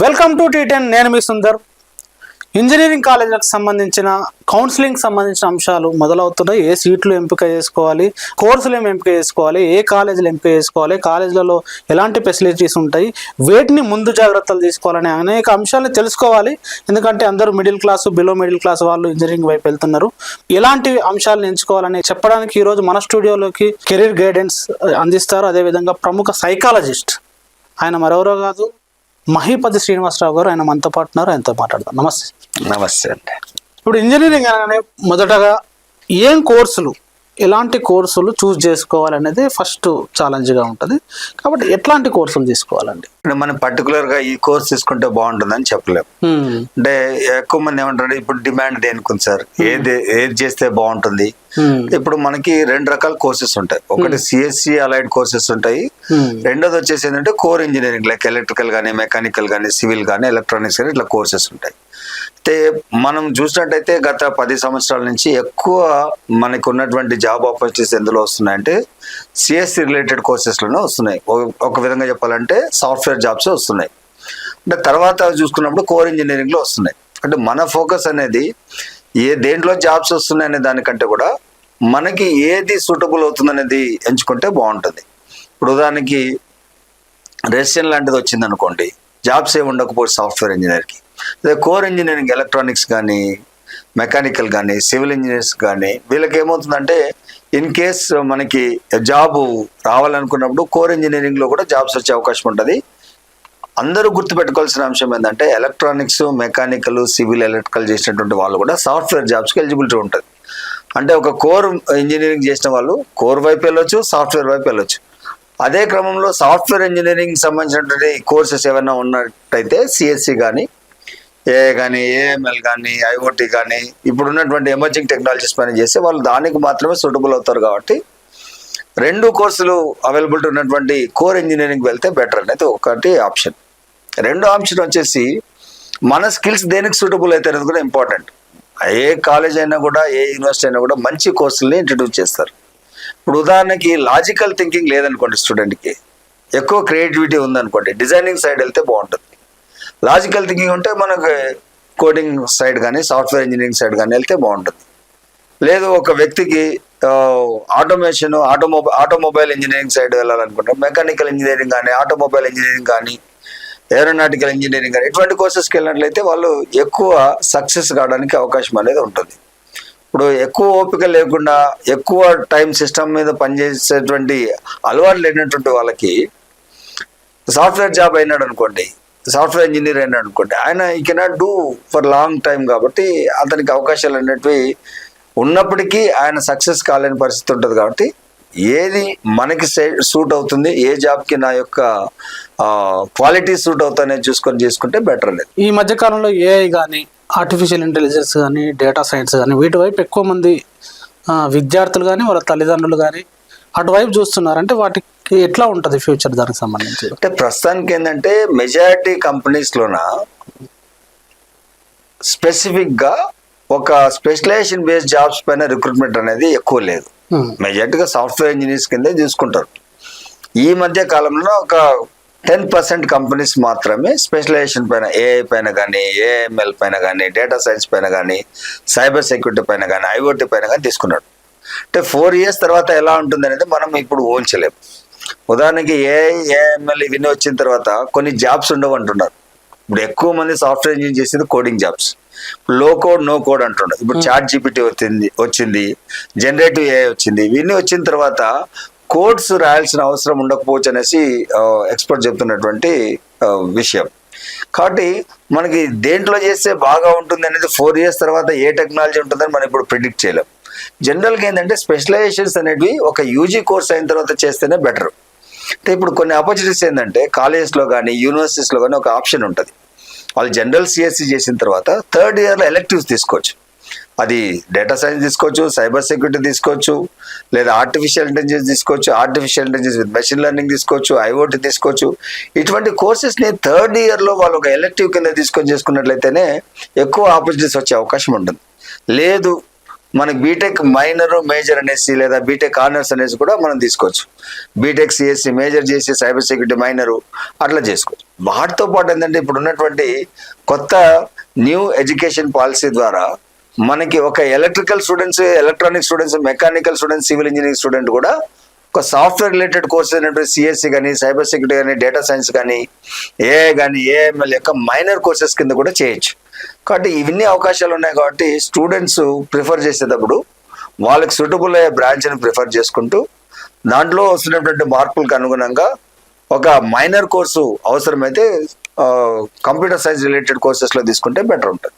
Welcome to tea ten నేను మీ Sundar. Engineering కాలేజీలకు సంబంధించిన కౌన్సిలింగ్ సంబంధించిన అంశాలు మొదలవుతున్నాయి. ఏ సీట్లు ఎంపిక చేసుకోవాలి కోర్సులు ఏమి ఎంపిక చేసుకోవాలి ఏ కాలేజీలు ఎంపిక చేసుకోవాలి కాలేజీలలో ఎలాంటి ఫెసిలిటీస్ ఉంటాయి వేటిని ముందు జాగ్రత్తలు తీసుకోవాలని అనేక అంశాలను తెలుసుకోవాలి. ఎందుకంటే అందరూ middle class below middle class వాళ్ళు ఇంజనీరింగ్ వైపు వెళ్తున్నారు. ఎలాంటి అంశాలను ఎంచుకోవాలని చెప్పడానికి ఈరోజు మన స్టూడియోలోకి కెరీర్ గైడెన్స్ అందిస్తారు. అదేవిధంగా ప్రముఖ సైకాలజిస్ట్ ఆయన మరెవరో కాదు? మహీపతి శ్రీనివాసరావు గారు ఆయన మనతో పాటు ఉన్నారు ఆయనతో మాట్లాడదాం. నమస్తే. నమస్తే అండి. ఇప్పుడు ఇంజనీరింగ్ అనగానే మొదటగా ఏం కోర్సులు? ఎలాంటి కోర్సులు చూస్ చేసుకోవాలనేది ఫస్ట్ ఛాలెంజ్గా ఉంటుంది. కాబట్టి ఎట్లాంటి కోర్సులు తీసుకోవాలండి? ఇప్పుడు మనం పర్టికులర్గా ఈ కోర్స్ తీసుకుంటే బాగుంటుందని చెప్పలేము. అంటే ఎక్కువ మంది ఏమంటారు ఇప్పుడు డిమాండ్ దేనికి సార్? ఏది ఏది చేస్తే బాగుంటుంది. ఇప్పుడు మనకి రెండు రకాల కోర్సెస్ ఉంటాయి. ఒకటి సిఎస్సి అలైడ్ కోర్సెస్ ఉంటాయి. రెండోది వచ్చేసి ఏంటంటే కోర్ ఇంజనీరింగ్ లైక్ ఎలక్ట్రికల్ కానీ మెకానికల్ కానీ సివిల్ కానీ ఎలక్ట్రానిక్స్ కానీ ఇట్లా కోర్సెస్ ఉంటాయి. అయితే మనం చూసినట్టయితే గత పది సంవత్సరాల నుంచి ఎక్కువ మనకు ఉన్నటువంటి జాబ్ ఆపర్చునిటీస్ ఎందులో వస్తున్నాయంటే సిఎస్సి రిలేటెడ్ కోర్సెస్లోనే వస్తున్నాయి. ఒక- విధంగా చెప్పాలంటే సాఫ్ట్వేర్ జాబ్స్ వస్తున్నాయి. అంటే తర్వాత చూసుకున్నప్పుడు కోర్ ఇంజనీరింగ్లో వస్తున్నాయి. అంటే మన ఫోకస్ అనేది ఏ దేంట్లో జాబ్స్ వస్తున్నాయి అనే దానికంటే కూడా మనకి ఏది సూటబుల్ అవుతుంది అనేది ఎంచుకుంటే బాగుంటుంది. ఇప్పుడు ఉదాహరణకి రెసిడెంట్ లాంటిది వచ్చింది అనుకోండి జాబ్స్ ఏమి ఉండకపోతే సాఫ్ట్వేర్ ఇంజనీర్కి. కోర్ ఇంజనీరింగ్ ఎలక్ట్రానిక్స్ కానీ మెకానికల్ కానీ సివిల్ ఇంజనీర్స్ కానీ వీళ్ళకి ఏమవుతుందంటే ఇన్ కేస్ మనకి జాబ్ రావాలనుకున్నప్పుడు కోర్ ఇంజనీరింగ్లో కూడా జాబ్స్ వచ్చే అవకాశం ఉంటుంది. అందరూ గుర్తుపెట్టుకోవాల్సిన అంశం ఏంటంటే ఎలక్ట్రానిక్స్ మెకానికల్ సివిల్ ఎలక్ట్రికల్ చేసినటువంటి వాళ్ళు కూడా సాఫ్ట్వేర్ జాబ్స్కి ఎలిజిబిలిటీ ఉంటుంది. అంటే ఒక కోర్ ఇంజనీరింగ్ చేసిన వాళ్ళు కోర్ వైపు వెళ్ళొచ్చు సాఫ్ట్వేర్ వైపు వెళ్ళొచ్చు. అదే క్రమంలో సాఫ్ట్వేర్ ఇంజనీరింగ్ సంబంధించినటువంటి కోర్సెస్ ఏమైనా ఉన్నట్టయితే సిఎస్సి కానీ ఏ కానీ ఏఎంఎల్ కానీ ఐఓటీ కానీ ఇప్పుడు ఉన్నటువంటి ఎమర్జింగ్ టెక్నాలజీస్ పని చేసి వాళ్ళు దానికి మాత్రమే సూటబుల్ అవుతారు కాబట్టి రెండు కోర్సులు అవైలబిలిటీ ఉన్నటువంటి కోర్ ఇంజనీరింగ్ వెళ్తే బెటర్ అనేది ఒకటి ఆప్షన్ రెండో ఆప్షన్ వచ్చేసి మన స్కిల్స్ దేనికి సూటబుల్ అయితే అనేది కూడా ఇంపార్టెంట్ ఏ కాలేజ్ అయినా కూడా ఏ యూనివర్సిటీ అయినా కూడా మంచి కోర్సుల్ని ఇంట్రడ్యూస్ చేస్తారు. ఇప్పుడు ఉదాహరణకి లాజికల్ థింకింగ్ లేదనుకోండి స్టూడెంట్కి ఎక్కువ క్రియేటివిటీ ఉందనుకోండి డిజైనింగ్ సైడ్ వెళ్తే బాగుంటుంది. లాజికల్ థింకింగ్ ఉంటే మనకు కోడింగ్ సైడ్ కానీ సాఫ్ట్వేర్ ఇంజనీరింగ్ సైడ్ కానీ వెళ్తే బాగుంటుంది. లేదు ఒక వ్యక్తికి automation automobile automobile engineering side వెళ్ళాలనుకుంటాం mechanical engineering కానీ ఆటోమొబైల్ ఇంజనీరింగ్ కానీ ఏరోనాటికల్ ఇంజనీరింగ్ కానీ ఇటువంటి కోర్సెస్కి వెళ్ళినట్లయితే వాళ్ళు ఎక్కువ సక్సెస్ కావడానికి అవకాశం అనేది ఉంటుంది. ఇప్పుడు ఎక్కువ ఓపిక లేకుండా ఎక్కువ టైం సిస్టమ్ మీద పనిచేసేటువంటి అలవాటు లేనటువంటి వాళ్ళకి సాఫ్ట్వేర్ జాబ్ అయినాడు అనుకోండి సాఫ్ట్వేర్ ఇంజనీర్ అయినాడు అనుకోండి. ఆయన ఈ cannot do for long time కాబట్టి అతనికి అవకాశాలు అనేటివి ఉన్నప్పటికీ ఆయన సక్సెస్ కాలేని పరిస్థితి ఉంటుంది కాబట్టి ఏది మనకి సూట్ అవుతుంది ఏ జాబ్కి నా యొక్క క్వాలిటీ సూట్ అవుతుందనేది చూసుకొని చేసుకుంటే బెటర్ అనేది ఈ మధ్య కాలంలో ఏఐ కానీ ఆర్టిఫిషియల్ ఇంటెలిజెన్స్ కానీ డేటా సైన్స్ కానీ వీటి వైపు ఎక్కువ మంది విద్యార్థులు కానీ వాళ్ళ తల్లిదండ్రులు కానీ అటువైపు చూస్తున్నారు అంటే వాటికి ఎట్లా ఉంటుంది ఫ్యూచర్ దానికి సంబంధించి? అంటే ప్రస్తుతానికి ఏంటంటే మెజారిటీ కంపెనీస్లోన స్పెసిఫిక్గా ఒక స్పెషలైజేషన్ బేస్డ్ జాబ్స్ పైన రిక్రూట్మెంట్ అనేది ఎక్కువ లేదు. మెజారిటీగా సాఫ్ట్వేర్ ఇంజనీర్స్ కిందే తీసుకుంటారు. ఈ మధ్య కాలంలో ఒక టెన్ పర్సెంట్ కంపెనీస్ మాత్రమే స్పెషలైజేషన్ పైన ఏఐ పైన కానీ ఏఎంఎల్ పైన కానీ డేటా సైన్స్ పైన కానీ సైబర్ సెక్యూరిటీ పైన కానీ ఐఓటీ పైన కానీ తీసుకున్నాడు అంటే ఫోర్ ఇయర్స్ తర్వాత ఎలా ఉంటుంది అనేది మనం ఇప్పుడు ఊహించలేము. ఉదాహరణకి ఏఐ ఏఎంఎల్ ఇవన్నీ వచ్చిన తర్వాత కొన్ని జాబ్స్ ఉండవు అంటున్నారు. ఇప్పుడు ఎక్కువ మంది సాఫ్ట్వేర్ ఇంజనీర్ చేసేది కోడింగ్ జాబ్స్లో కోడ్ నో కోడ్ అంటున్నారు. ఇప్పుడు చాట్ జీపీటీ వచ్చింది వచ్చింది జనరేటివ్ ఏఐ వచ్చింది ఇవన్నీ వచ్చిన తర్వాత కోడ్స్ రాయాల్సిన అవసరం ఉండకపోవచ్చు అనేసి ఎక్స్పర్ట్ చెప్తున్నటువంటి విషయం. కాబట్టి మనకి దేంట్లో చేస్తే బాగా ఉంటుంది అనేది ఫోర్ ఇయర్స్ తర్వాత ఏ టెక్నాలజీ ఉంటుందని మనం ఇప్పుడు ప్రిడిక్ట్ చేయలేం. జనరల్గా ఏంటంటే స్పెషలైజేషన్స్ అనేవి ఒక యూజీ కోర్స్ అయిన తర్వాత చేస్తేనే బెటర్ అంటే ఇప్పుడు కొన్ని ఆపర్చునిటీస్ ఏంటంటే కాలేజెస్లో కానీ యూనివర్సిటీస్లో కానీ ఒక ఆప్షన్ ఉంటుంది. వాళ్ళు జనరల్ సిఎస్సి చేసిన తర్వాత థర్డ్ ఇయర్లో ఎలెక్టివ్స్ తీసుకోవచ్చు. అది డేటా సైన్స్ తీసుకోవచ్చు సైబర్ సెక్యూరిటీ తీసుకోవచ్చు లేదా ఆర్టిఫిషియల్ ఇంటెలిజెన్స్ తీసుకోవచ్చు artificial intelligence with machine learning తీసుకోవచ్చు ఐఓటీ తీసుకోవచ్చు. ఇటువంటి కోర్సెస్ని థర్డ్ ఇయర్లో వాళ్ళు ఒక ఎలెక్టివ్ కింద తీసుకొని చేసుకున్నట్లయితేనే ఎక్కువ ఆపర్చునిటీస్ వచ్చే అవకాశం ఉంటుంది. లేదు మనకి బీటెక్ మైనర్ మేజర్ అనేసి లేదా బీటెక్ ఆనర్స్ అనేసి కూడా మనం తీసుకోవచ్చు. బీటెక్ సిఎస్సి మేజర్ చేసి సైబర్ సెక్యూరిటీ మైనరు అట్లా చేసుకోవచ్చు. వాటితో పాటు ఏంటంటే ఇప్పుడు ఉన్నటువంటి కొత్త న్యూ ఎడ్యుకేషన్ పాలసీ ద్వారా మనకి ఒక electrical students electronic students mechanical students civil engineering student కూడా ఒక సాఫ్ట్వేర్ రిలేటెడ్ కోర్సెస్ అయినటువంటి సిఎస్సి కానీ సైబర్ సెక్యూరిటీ కానీ డేటా సైన్స్ కానీ ఏఐ కానీ ఏఎంఎల్ యొక్క మైనర్ కోర్సెస్ కింద కూడా చేయొచ్చు. కాబట్టి ఇవన్నీ అవకాశాలు ఉన్నాయి కాబట్టి స్టూడెంట్స్ ప్రిఫర్ చేసేటప్పుడు వాళ్ళకి సూటబుల్ అయ్యే బ్రాంచ్ని ప్రిఫర్ చేసుకుంటూ దాంట్లో వస్తున్నటువంటి మార్పులకు అనుగుణంగా ఒక మైనర్ కోర్సు అవసరమైతే కంప్యూటర్ సైన్స్ రిలేటెడ్ కోర్సెస్లో తీసుకుంటే బెటర్ ఉంటుంది.